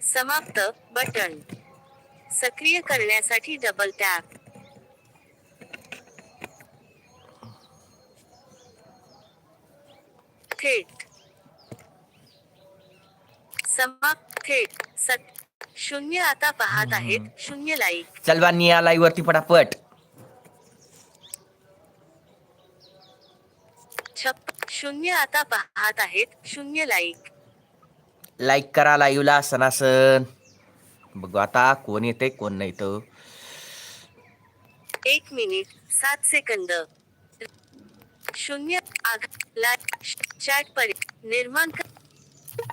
समाप्त बटन. सक्रिय करण्यासाठी डबल टॅप थेट. समाप्त थेट. सत शून्य आता पाहत आहेत. शून्य लाईक चल बा निया लाईव्ह वरती पटापट. छप्प शून्य आता पाहत आहेत. शून्य लाईक लाईक करा लाईव्हला सणासन. बघू आता कोण येते कोण नाही तर. एक मिनिट सात सेकंद शून्य आग लाईक चॅट परि निर्माण कर.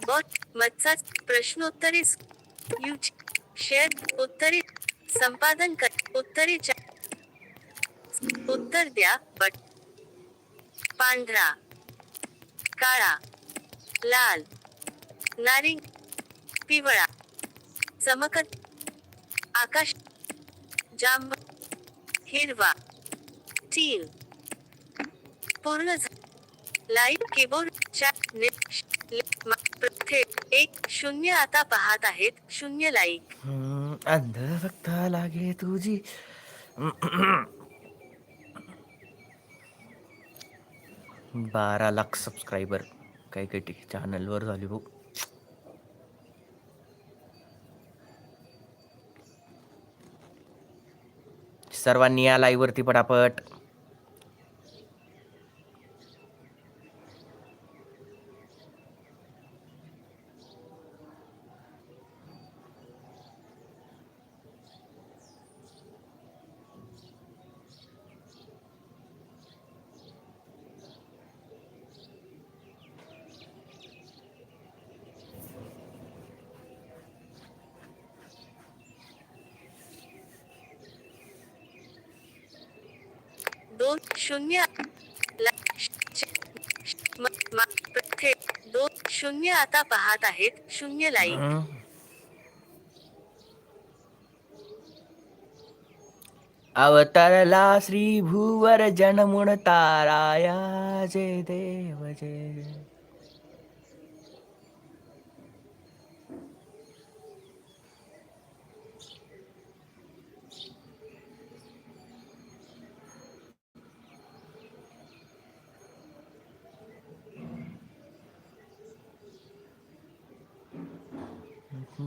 बॉट मत्सा प्रश्नोत्तरे यूज शेअर उत्तरे संपादन कर उत्तरे उत्तर द्या बट पांढरा काळा लाल. नारिंग पिवळा चमकत आकाश जांब हिरवा टील पूर्ण लाइट कीबोर्ड एक शून्य आता पाहत आहेत शून्य लाईक हम्म, अंध लागे तुझी. बारा लाख सबस्क्रायबर काही काही चॅनलवर झाली भाऊ सर्वांनी या लाईव्हवरती पटापट दोन शून्य ला- श- श- म- मा- थेट दोन शून्य आता पाहत आहेत. शून्य लाईक. अवतरला श्री भूवर जनमुण ताराया जय देव जय. तीन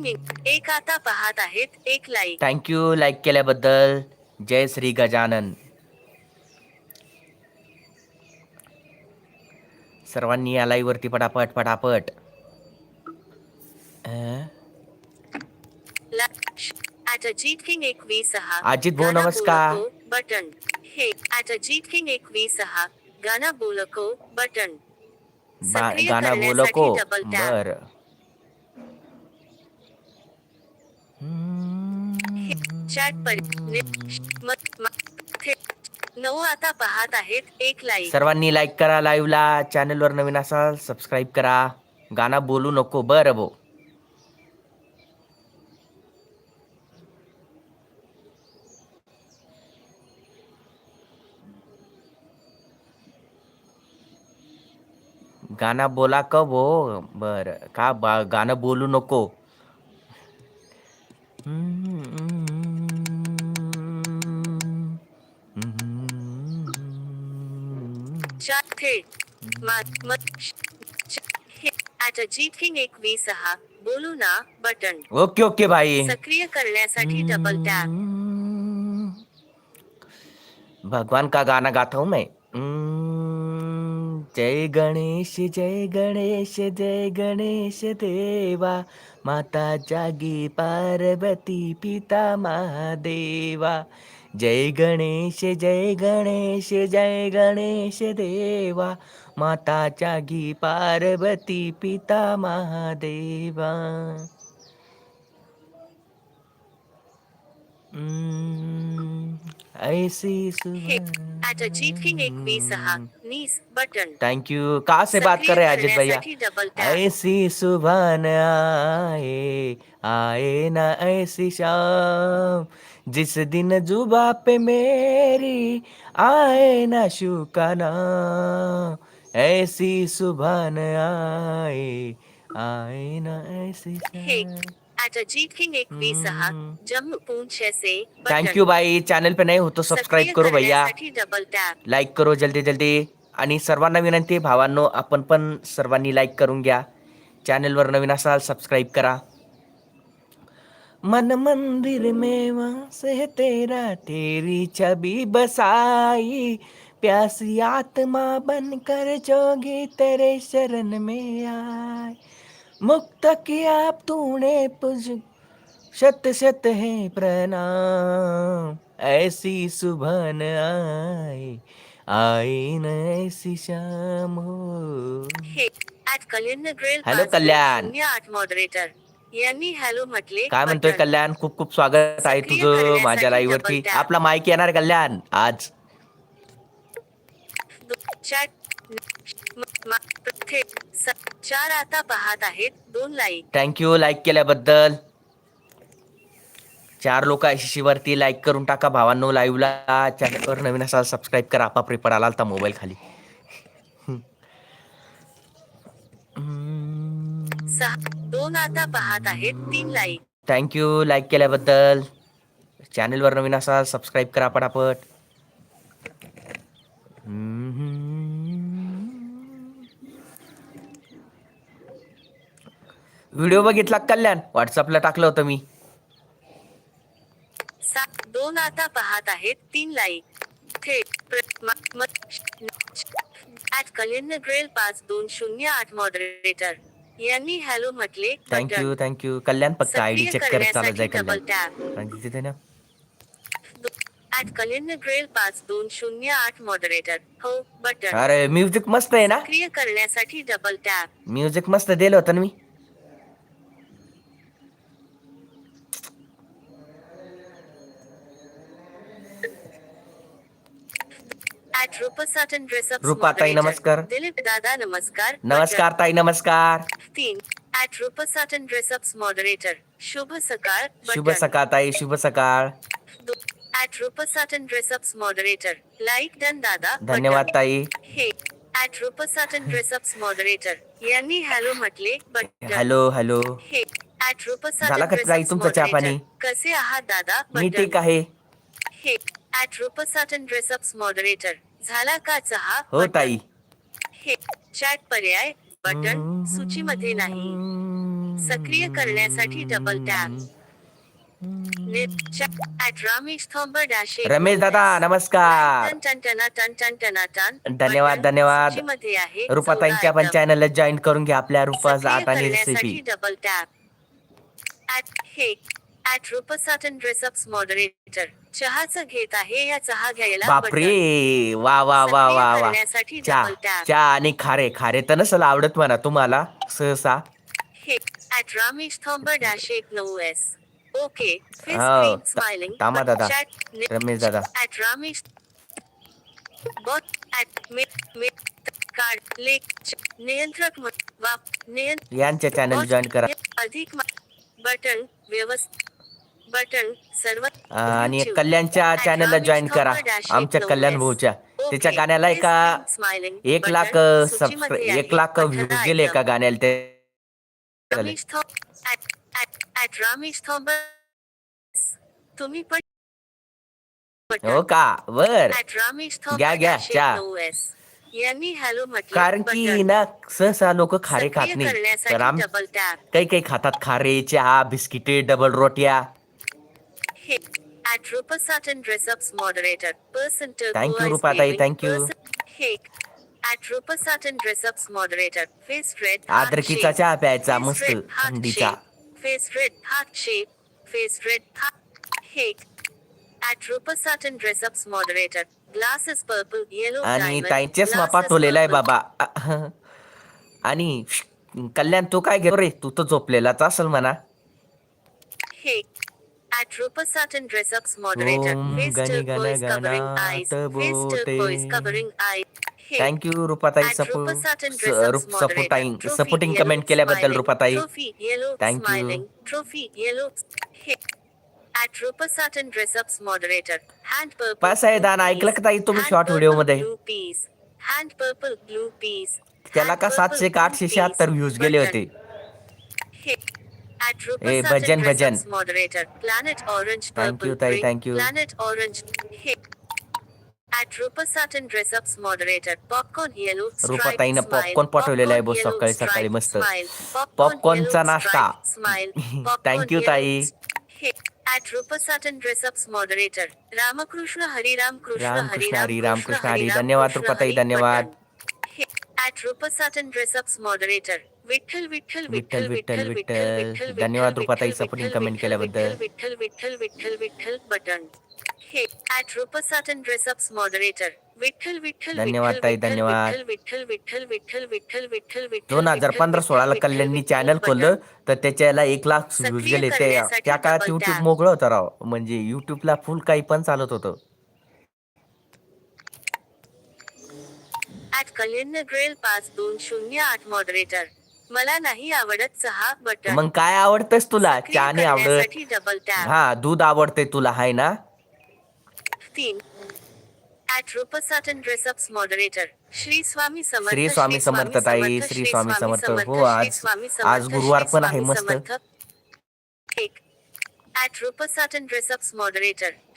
मिनिट. एक आता पाहत आहेत एक लाईक थँक्यू लाईक केल्याबद्दल. जय श्री गजानन. सर्वांनी या लाईव्ह वरती पटापट पटापट अं? ऍट अजित किंग एकवीस सहा अजित भाऊ, नमस्कार. बटन. हे ऍट अजित किंग एकवीस सहा गाणं बोलको बटन. गाणं बोलको. बर. चॅट परि नऊ आता पाहत आहेत एक लाईक सर्वांनी लाईक करा लाईव्हला चॅनलवर नवीन असाल सबस्क्राईब करा. गाणं बोलू नको. बरं भो गाणं बोला का भो बर. का बा गाणं बोलू नको. हे सहा बोलू ना बटन. ओके ओके भाई सक्रिय करण्यासाठी डबल टॅप भगवान का गाना गाता हूँ मैं जय गणेश जय गणेश जय गणेश देवा. माता जागी पार्वती पिता महादेवा. जय गणेश जय गणेश जय गणेश देवा. माता जागी पार्वती पिता महादेवा. बटन। यू कहाँ से बात कर रहे हैं अजित भैया ऐसी सुबह न आए आए ना ऐसी शाम जिस दिन जुबा पे मेरी आए ना शू का नाम। ऐसी सुबह न आए आए ना ऐसी शाम। ऍट अजीत किंग एकवीस सहा हम्म. जम्मू पूंछ से थैंक यू भाई चॅनल पे नाही हो तो सबस्क्राईब करो भैया। डबल टॅप लाईक करो जल्दी जल्दी. आणि सर्वांना विनंती भावांनो आपण पण सर्वांनी लाईक करून घ्या. चॅनलवर नवीन असाल सबस्क्राईब करा. मन मंदिर में वास है तेरा तेरी छवि बसाई. प्यासी आत्मा बनकर जोगी तेरे शरण में आए. मुक्त किया तूने पुज। शत शत है प्रणाम। ऐसी सुबह न आए आए न ऐसी शाम हो। हॅलो, कल्याण. मॉडरेटर यांनी हॅलो म्हटले काय म्हणतोय. कल्याण? खूप खूप स्वागत आहे तुझं माझ्या लाईव्ह वरती. आपला माईक येणार कल्याण? आज. चार आता पाहत आहेत. दोन लाईक थँक्यू लाईक केल्याबद्दल. चार लोक वरती लाईक करून टाका भावांनो लाईव्हला चॅनलवर नवीन असाल सबस्क्राईब करा. आपा पेपर आला होता मोबाईल खाली. दोन आता पाहत आहेत. तीन लाईक थँक्यू लाईक केल्याबद्दल. चॅनलवर नवीन असाल सबस्क्राईब करा पटापट. व्हिडिओ बघितला कल्याण? व्हॉट्सअपला टाकलं होतं मी. दोन आता पाहत आहेत तीन लाईक. पाच दोन शून्य आठ मॉडरेटर यांनी हॅलो म्हटले थँक्यू थँक्यू कल्याण फक्त आय डी सक्रिय चेक करत चालत जाय कल्याण. tap. आणि तिथे ना? ऍट कल्याण ग्रेल पाच दोन शून्य आठ मॉडरेटर हो बटन अरे म्युझिक मस्त आहे ना? सक्रिय करण्यासाठी डबल टॅप म्युझिक मस्त दिलं होतं मी. ड्रेसअप रूपाताई, नमस्कार. दिलीप दादा नमस्कार नमस्कार ताई नमस्कार. तीन ऍट रूपसाटन ड्रेसअप्स मॉडरेटर शुभ सकाळ शुभ सकाळ ताई शुभ सकाळ at Rupasatin dress ups moderator like done दादा. धन्यवाद ताई हे at Rupasatin dress ups moderator यांनी हॅलो म्हटले हॅलो हॅलो हे ऍट रूपसाटन झाला का ताई तुमचा चहा. पाणी? कसे आहात दादा मी. ठीक आहे हे ऍट रूपसाटन ड्रेसअप्स मॉडरेटर झाला का चहा? हो बटन. ताई. हे चॅट पर्याय बटन सूचीमध्ये नाही. सक्रिय करण्यासाठी double tap net chat at Ramesh Thombar dash एक रमेश दादा नमस्कार. टन टन टना टन टन टना टन धन्यवाद, बटन धन्यवाद. सूचीमध्ये आहे. रुपाताईंच्या पण चॅनलला जॉईन करून घ्या आपल्या रुपा जात आणि रेसिपी डबल टॅप ऍट हे at Rupasatin dress ups moderator चहाचं घेत आहे या चहा घ्यायला बापरे! वा वा वा वा वा. करण्यासाठी चहा double tap. चहा आणि खारे खारे तर नसल आवडत म्हणा तुम्हाला सहसा. हे ऍट रमेश थॉम्बर डॅश एक नऊ एस ओके हो, स्माइलिंग थांबा दादा. रमेश दादा. ऍट रमेश बॉट ऍट मे मे कार्ड लेख नियंत्रक वाप नियंत्र यांच्या चॅनल जॉईन करा. अधिक बटन व्यवस्थ बटन सर्व आणि कल्याणच्या चॅनलला जॉईन करा. आमच्या कल्याण भाऊच्या. त्याच्या गाण्याला एका एक लाख एक लाख व्ह्यूज गेले एका गाण्याला. ते तुम्ही पण हो का? बर घ्या, घ्या. यांनी हॅलो म्हटलं कारण की ना सहसा लोक खारे खात नाही तर आम काही काही खातात खारे चहा बिस्किटे डबल रोट्या. हे at Rupasatin dress ups moderator person Thank you, रुपाताई, thank you. हे at Rupasatin dress ups moderator face red आदरकीचा चहा प्यायचा मस्त थंडीचा. Face red heart shape face red हे at Rupasatin dress ups moderator glasses purple yellow आणि ताई चष्मा पाठवलेला आहे बाबा. आणि कल्याण तू काय घेतो रे? तू तर झोपलेलाच असेल म्हणा. हे at At Rupasatin dress ups moderator. Om Face Gani till Gana boys covering Gana eyes. Face till Tabote. boys covering eyes. Hey. Thank you Rupatai At सपो Rupasatin dress ups moderator. Supporting Trophy supporting yellow comment केल्याबद्दल smiling. रुपाताई Trophy yellow Thank you. smiling. Trophy yellow. Hey. At Rupasatin dress ups moderator. Hand purple. पास आहे blue दान ऐकलं peas. का ताई तुम्ही Hand शॉर्ट purple, व्हिडिओमध्ये blue peas. Hand purple blue peas. त्याला Hand का purple, सातशे का blue आठशे peas. शहात्तर व्ह्यूज गेले Button. होते Hey. At ए, भजन, भजन. ups moderator. Planet orange Thank purple you, ताई, green. thank you. Planet orange. Hey. At Rupasatin dress ups moderator. Popcorn yellow. striped रुपाताईनं popcorn पाठवलेलं आहे yellow सकाळी सकाळी मस्त. smile. Popcorn चा yellow नाश्ता. you, yellow ताई. Hey. At Rupasatin dress ups moderator. Ramakrishna Hariram Krishna Ramakrishna Hari Ramakrishna धन्यवाद रुपाताई धन्यवाद Rupasatin dress ups moderator. Vitthal Vitthal Vitthal, Vitthal Vitthal, धन्यवाद रुपाताई, विठ्ठल, comment केल्याबद्दल. विठ्ठल विठ्ठल विठ्ठल विठ्ठल बटन हे at Rupasatin dress ups moderator Vitthal Vitthal धन्यवाद ताई, धन्यवाद. विठ्ठल विठ्ठल विठ्ठल विठ्ठल विठ्ठल विठ्ठल दोन हजार पंधरा सोळाला कल्याणनी चॅनल खोललं तर त्याच्याला एक लाख व्ह्यूज गेले ते त्या काळात युट्यूब. मोगळं होतं राव म्हणजे युट्यूबला फुल काही पण चालत होतं ऍट कल्याण ग्रेल पाच दोन शून्य आठ मॉडरेटर मला नाही आवडत चहा बटन मग काय आवडतंस तुला? सक्रिय चहा नाही आवडत. डबल टॅप हा दूध आवडते तुला हाय ना? तीन. श्री स्वामी समर्थ श्री स्वामी समर्थ ताई, श्री स्वामी समर्थ. हो, आज- आज गुरुवार पण आहे मस्त. एक.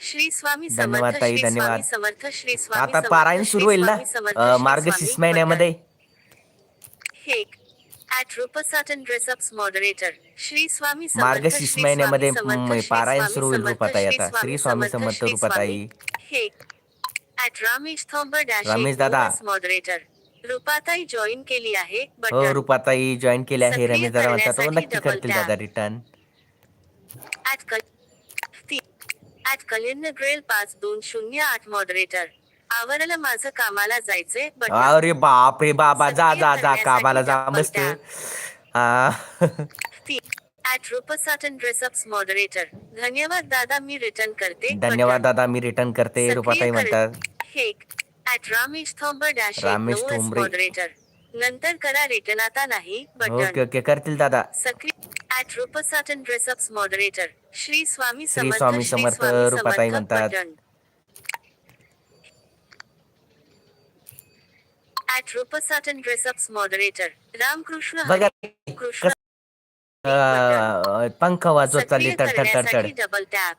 श्री स्वामी धन्यवाद ताई, श्री स्वामी धन्यवाद. समर्थ श्री स्वामी आता पारायण सुरू होईल ना? मार्गशीर्ष महिन्यामध्ये. एक. मार्गशीर्ष श्री महिन्यामध्ये पारायण स्वामी सुरू होईल रूपाताई श्री आता. श्री स्वामी समर्थ ऍट रमेश दादा. मॉडरेटर रूपाताई जॉईन केली आहे हो रुपाताई जॉईन केले आहे रमेश दादा म्हणतात नक्की करतील. दादा रिटर्न ऍट कल ती- ऍट कल्याण ग्रेल पाच दोन शून्य आठ मॉडरेटर आवरलं माझं कामाला जायचंय बटन अरे बाप रे बाबा जा जा जा कामाला जा मस्त. ती ऍट रूपसाटन ड्रेसअप्स मॉडरेटर धन्यवाद दादा मी रिटर्न करते. धन्यवाद बटन. दादा मी रिटर्न करते. रुपाताई म्हणतात. हे at Ramesh Thombar dash Ramesh Thombare. Moderator नंतर करा रिटर्न आता नाही ओके बटन ओके करतील दादा. सक्रिय at Rupasatin dress ups moderator Shri Swami Shri Samarth Swami Samarth, Rupatai म्हणतात. At Rupasatin dress ups moderator Ramakrishna बघा कृष्ण पंख वाजवत चालली सक्रिय तड तड करण्यासाठी डबल टॅप.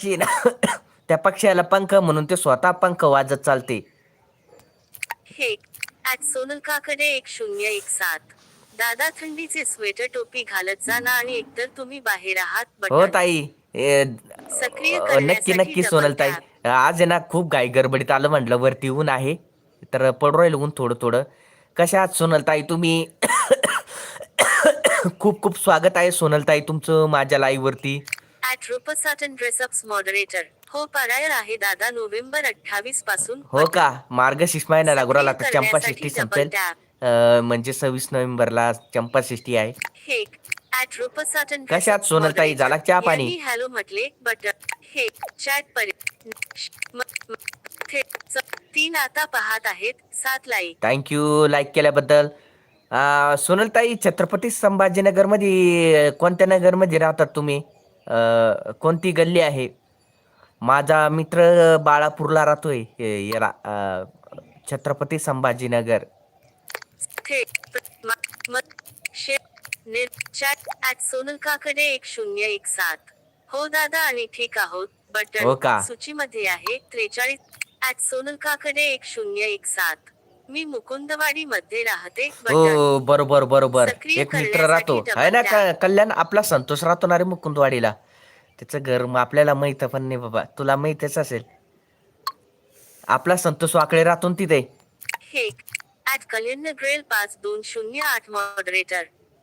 त्या पक्षाला पंख म्हणून ते स्वतः पंख वाजत चालते. हे ऍट सोनल काकडे एक शून्य एक सात. दादा थंडीचे स्वेटर टोपी घालत जा ना आणि एकतर तुम्ही बाहेर आहात हो बटन ताई. ए, सक्रिय अ, करण्यासाठी नक्की नक्की double सोनल ताई. tap. आज आहे ना खूप गाई गडबडीत आलं म्हटलं वरती ऊन आहे. तर पडू राहील ऊन थोडं थोडं. कशा आहात सोनल ताई तुम्ही खूप खूप स्वागत आहे सोनल ताई तुमचं माझ्या लाईव्ह वरती. मॉडरेटर हो आहे दादा नोव्हेंबर अठ्ठावीसपासून. हो का? मार्गशीर्ष महिना लागू राहिला तर चंपाषष्ठी करण्यासाठी संपेल. म्हणजे सव्वीस नोव्हेंबरला चंपाषष्ठी आहे. ऍट रूपसाटन कशा आहात सोनलताई? झाला चहा पाणी? हॅलो म्हटले बटन हे चॅट परि म- म- थे- च- तीन आता पाहत आहेत सात लाईक. थँक्यू लाईक केल्याबद्दल. अ, सोनलताई छत्रपती संभाजीनगरमध्ये कोणत्या नगरमध्ये राहतात तुम्ही? अ, कोणती गल्ली आहे? माझा मित्र बाळापूरला राहतोय हे- याला अ, छत्रपती संभाजीनगर. थे प- म- म- शे ने चॅट ऍट सोनल काकडे एक शून्य एक सात. हो दादा आणि ठीक आहोत. हो का? बटन सूचीमध्ये आहे त्रेचाळीस ऍट सोनल काकडे एक शून्य एक सात मी मुकुंदवाडी मध्ये राहते हो बरोबर बरोबर. सक्रिय एक मित्र राहतो. आहे ना tap. क- कल्याण आपला संतोष राहतो ना रे मुकुंदवाडीला. त्याचं घर मग आपल्याला माहीत पण नाही बाबा. तुला माहितच असेल. आपला संतोष वाकडे राहतो ना तिथे. हे ऍट कल्याण ग्रेल पाच दोन शून्य आठ मॉडरेटर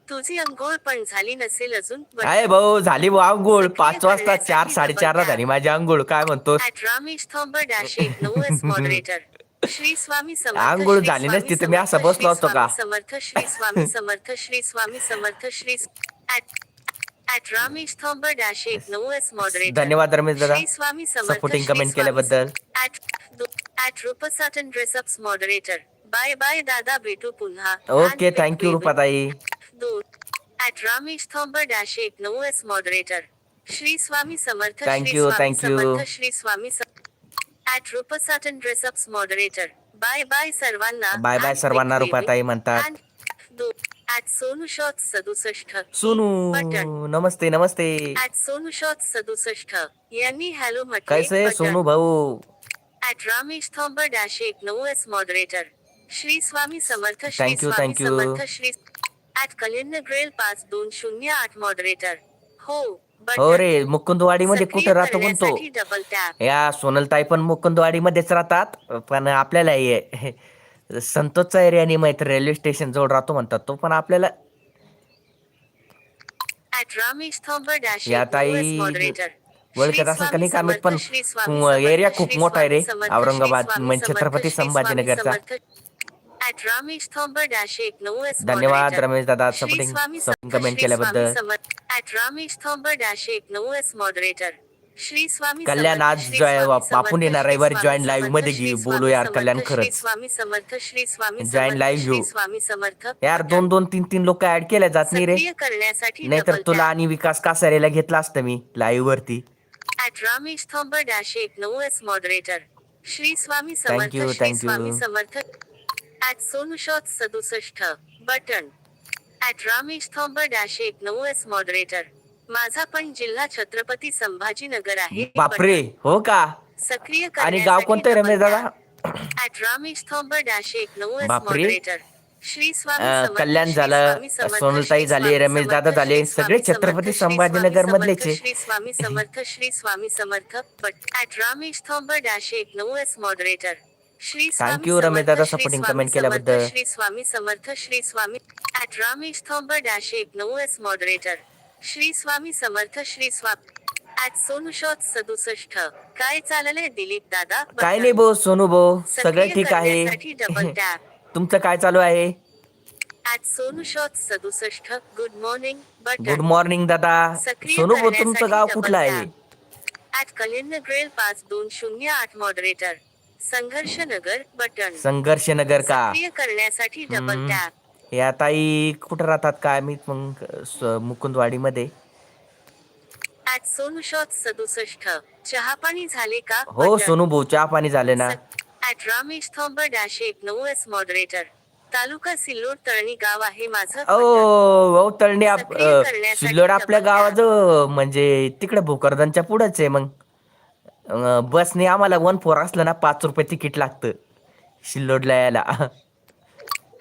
तुझी अंघोळ पण झाली नसेल अजून? काय भाऊ झाली भाऊ आंघोळ पाच वाजता चार साडेचारला झाली माझी आंघोळ काय म्हणतो? रामेश थोंबर डॅश एक नऊ एस मॉडरेटर श्री स्वामी समर्थ आंघोळ श्री झाली स्वामी नसती तर मी असं समर्थ, बसलो श्री असतो का? Swami Samarth Shri Swami Samarth Shri Swami Samarth Shri at at Ramesh Thomb dash एक नऊ एस मॉडरेटर धन्यवाद रमेश दादा. श्री स्वामी समर्थ सपोर्टिंग कमेंट केल्याबद्दल. मॉडरेटर बाय बाय दादा भेटू पुन्हा. ओके थँक्यू रुपाताई. ऍट रामेश थोंब डॅश एक नऊ S moderator Shri Swami Samarth Shri Thank you, Swami thank you. Samarth Shri Swami at Rupasatin dress ups moderator bye bye सर्वांना बाय बाय सर्वांना. रुपाताई म्हणतात ऍट सोनू शॉट सदुसष्ट सोनू बटन. नमस्ते नमस्ते ऍट सोनू शॉट सदुसष्ट यांनी हॅलो म्हटले कैसे बटन. सोनू भाऊ ऍट रामेश थोंब डॅश एक नऊ S moderator Shri Swami Samarth Shri Thank you, Swami thank you. Samarth Shri at Kalind ग्रेल पाच दोन शून्य आठ मॉडरेटर हो. हो रे मुकुंदवाडी मध्ये कुठं राहतो टॅप या सोनलताई पण मुकुंदवाडी मध्येच राहतात पण आपल्याला हे संतोषचा एरिया नाही माहीत रेल्वे स्टेशन जवळ राहतो म्हणतात तो पण आपल्याला या ताई एस मॉडरेटर ओळखत श्री असेल का स्वामी नाही का माहीत समर्थ, पण एरिया खूप मोठा आहे रे औरंगाबाद म्हणजे छत्रपती संभाजीनगरचा. धन्यवाद. रमेश दादा सपोर्टिंग कमेंट केल्याबद्दल स्वामी समर्थ. ऍट रामेश थोंब डॅश एक नऊ एस मॉडरेटर श्री स्वामी कल्याण आज आपण येणार रविवारी live समर्थ, मध्ये. स्वामी बोलू यार, कल्याण खरंच. स्वामी समर्थ श्री स्वामी live श्री घेऊ. स्वामी समर्थ यार दोन दोन तीन तीन लोक ऍड केल्या जात नाही रे करण्यासाठी नाहीतर तुला. आणि विकास कासारेला घेतला असतं मी लाईव्ह वरती ऍट रामेश थोंब डॅश एक नऊ S moderator Shri Swami Samarth Shri. Swami Samarth at Sonu shot सदुसष्ट. Button at Ramesh Thomb dash एक नऊ एस मॉडरेटर माझा पण जिल्हा छत्रपती संभाजीनगर आहे. बापरे हो का. सक्रिय आणि गाव कोणतं रमेश दादा? ऍट रामेश थोंब डॅश एक नऊ एस. मॉडरेटर श्री स्वामी कल्याण झालं, सोनलताई झाली, रमेश दादा झाले, सगळे छत्रपती संभाजीनगर मधलेच. आहे. Shri Swami Samarth Shri Swami Samarth but at Ramesh Thomb dash एक नऊ S moderator Shri Swami you, Ramesh दादा, comment समर्थ, केल्याबद्दल. श्री स्वामी समर्थ श्री स्वामी ऍट रामेश थोंब डॅश एक नऊ S moderator Shri Swami Samarth Shri Swami at Sonu shot सदुसष्ट. काय चाललंय दिलीप दादा? काय नाही भाऊ सोनू भाऊ सगळं ठीक आहे. डबल टॅप तुमचं काय चालू आहे? ऍट सोनुशोत सदुसष्ट गुड मॉर्निंग गुड मॉर्निंग दादा. सोनू भाऊ करण्यासाठी तुमचं गाव कुठलं आहे. ऍट कलिंद ग्रेल पाच दोन शून्य आठ मॉडरेटर संघर्ष नगर बटन. संघर्ष नगर का? सक्रिय करण्यासाठी डबल. टॅप या ताई कुठं राहतात काय मी मग स- मुकुंदवाडी मध्ये ऍट सोनुशोत सदुसष्ट. चहा पाणी झाले का? हो सोनू भाऊ चहा पाणी झाले ना. ऍट रामेश थोंब डॅश एक नऊ एस मॉडरेटर तालुका सिल्लोड तळणी गाव आहे माझं ओ बटन. भाऊ तळणी आप अ, सिल्लोड आपल्या. गावाजवळ म्हणजे तिकडे भोकरदनच्या पुढंच आहे मग. अ, बसने आम्हाला वन फोर असलं ना पाच रुपये तिकीट लागतं. सिल्लोडला यायला.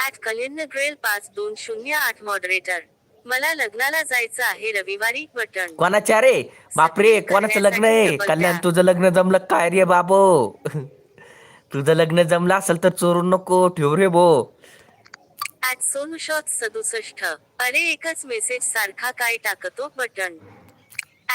ऍट कलिंद ग्रेल पाच दोन शून्य आठ मॉडरेटर मला लग्नाला जायचं आहे रविवारी बटन. कोणाच्या रे? बापरे कोणाचं लग्न आहे? कल्याण. तुझं लग्न जमलं काय रे बाबो? तुझं लग्न जमलं असेल तर चोरून नको ठेव रे भो. ऍट सोनुशोत सदुसष्ट. अरे एकच मेसेज सारखा काय टाकतो? बटन.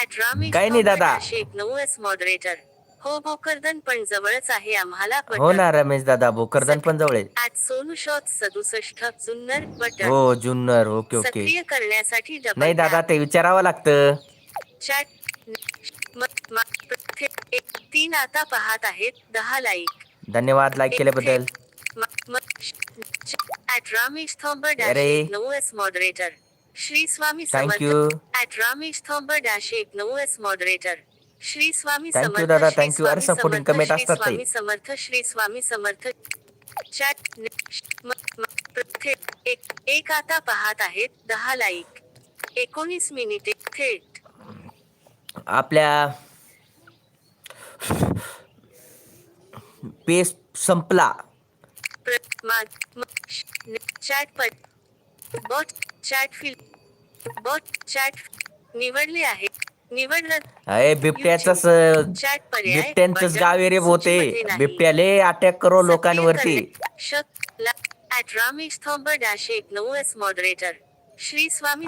ऍट काय नाही दादा. एक नऊ एस मॉडरेटर हो भोकरदन पण जवळच आहे आम्हाला हो ना रमेश दादा भोकरदन पण जवळ आहे. ऍट सोनुशोत सदुसष्ट जुन्नर बटन. हो जुन्नर ओके ओके. सक्रिय करण्यासाठी नाही दादा ते विचारावं लागतं. चॅट तीन आता पाहत आहेत दहा लाईक धन्यवाद लाईक केल्याबद्दल. अरे. नऊ S moderator Shri Swami you. At Ramesh Thomb dash एक नऊ एस मॉडरेटर श्री स्वामी समर्थ दादा. श्री you. अरे, स्वामी supporting समर्थ, comment श्री असतात ते. स्वामी समर्थ श्री स्वामी समर्थ चॅट एक एक आता पाहत आहेत दहा लाईक एकोणीस मिनिटे थेट आपल्या पेस संपला चॅट पर बॉट चॅट फिल बॉट चॅट निवडले आहे. निवडलं अरे बिबट्याच बटन गाव रे नाही. बिबट्याले अटॅक करो लोकांवरती. ऍट डॅश एक नऊ एस मॉडरेटर श्री स्वामी